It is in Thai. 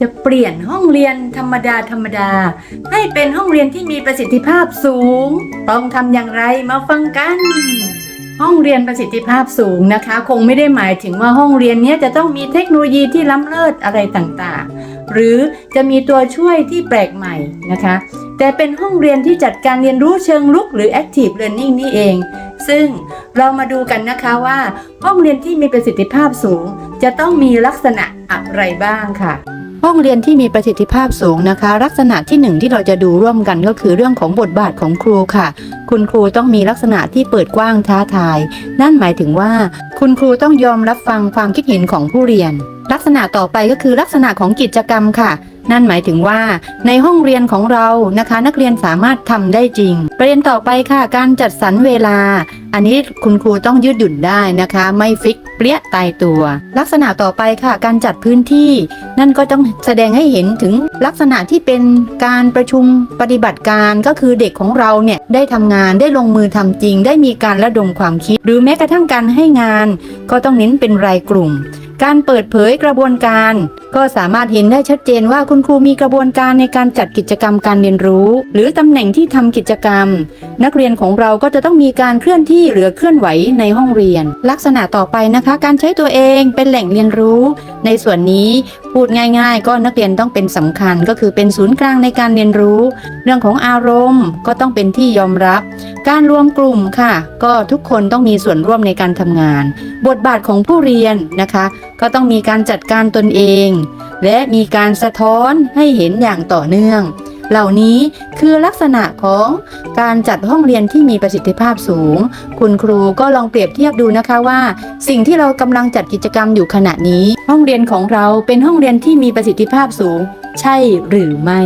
จะเปลี่ยนห้องเรียนธรรมดาธรรมดา ให้เป็นห้องเรียนที่มีประสิทธิภาพสูง ต้องทำอย่างไรมาฟังกัน ห้องเรียนประสิทธิภาพสูงนะคะ คงไม่ได้หมายถึงว่าห้องเรียนนี้จะต้องมีเทคโนโลยีที่ล้ำเลิศอะไรต่างๆ หรือจะมีตัวช่วยที่แปลกใหม่นะคะ แต่เป็นห้องเรียนที่จัดการเรียนรู้เชิงลุกหรือ active learning นี่เอง ซึ่งเรามาดูกันนะคะว่า ห้องเรียนที่มีประสิทธิภาพสูง จะต้องมีลักษณะอะไรบ้างค่ะ ห้องเรียนที่มีประสิทธิภาพสูงนะคะ ลักษณะที่หนึ่งที่เราจะดูร่วมกันก็คือเรื่องของบทบาทของครูค่ะ คุณครูต้องมีลักษณะที่เปิดกว้างท้าทาย นั่นหมายถึงว่า คุณครูต้องยอมรับฟังความคิดเห็นของผู้เรียน ลักษณะต่อไปก็คือลักษณะของกิจกรรมค่ะ นั่นหมายถึงว่า ในห้องเรียนของเรานะคะ นักเรียนสามารถทำได้จริง ประเด็นต่อไปค่ะ การจัดสรรเวลา อันนี้คุณครูต้องยืดหยุ่นได้นะคะ ไม่ฟิกเปรี้ยตายตัว ลักษณะต่อไปค่ะ การจัดพื้นที่ นั่นก็ต้องแสดงให้เห็นถึงลักษณะที่เป็นการประชุมปฏิบัติการก็คือเด็กของเราเนี่ยได้ทำงานได้ลงมือทำจริง ได้มีการระดมความคิด หรือแม้กระทั่งการให้งาน ก็ต้องเน้นเป็นรายกลุ่มการเปิดเผยกระบวนการ ก็สามารถเห็นได้ชัดเจนว่าคุณครูมีกระบวนการในการจัดกิจกรรมการเรียนรู้ หรือตำแหน่งที่ทำกิจกรรม นักเรียนของเราก็จะต้องมีการเคลื่อนที่หรือเคลื่อนไหวในห้องเรียน ลักษณะต่อไปนะคะ การใช้ตัวเองเป็นแหล่งเรียนรู้ ในส่วนนี้พูดง่าย ๆ ก็นักเรียนต้องเป็นสำคัญ ก็คือเป็นศูนย์กลางในการเรียนรู้ เรื่องของอารมณ์ก็ต้องเป็นที่ยอมรับ การรวมกลุ่มค่ะ ก็ทุกคนต้องมีส่วนร่วมในการทำงาน บทบาทของผู้เรียนนะคะ ก็ต้องมีการจัดการตนเอง และมีการสะท้อนให้เห็นอย่างต่อเนื่อง เหล่านี้คือลักษณะของการจัดห้องเรียนที่มีประสิทธิภาพสูง คุณครูก็ลองเปรียบเทียบดูนะคะว่า สิ่งที่เรากำลังจัดกิจกรรมอยู่ขณะนี้ ห้องเรียนของเราเป็นห้องเรียนที่มีประสิทธิภาพสูง ใช่หรือไม่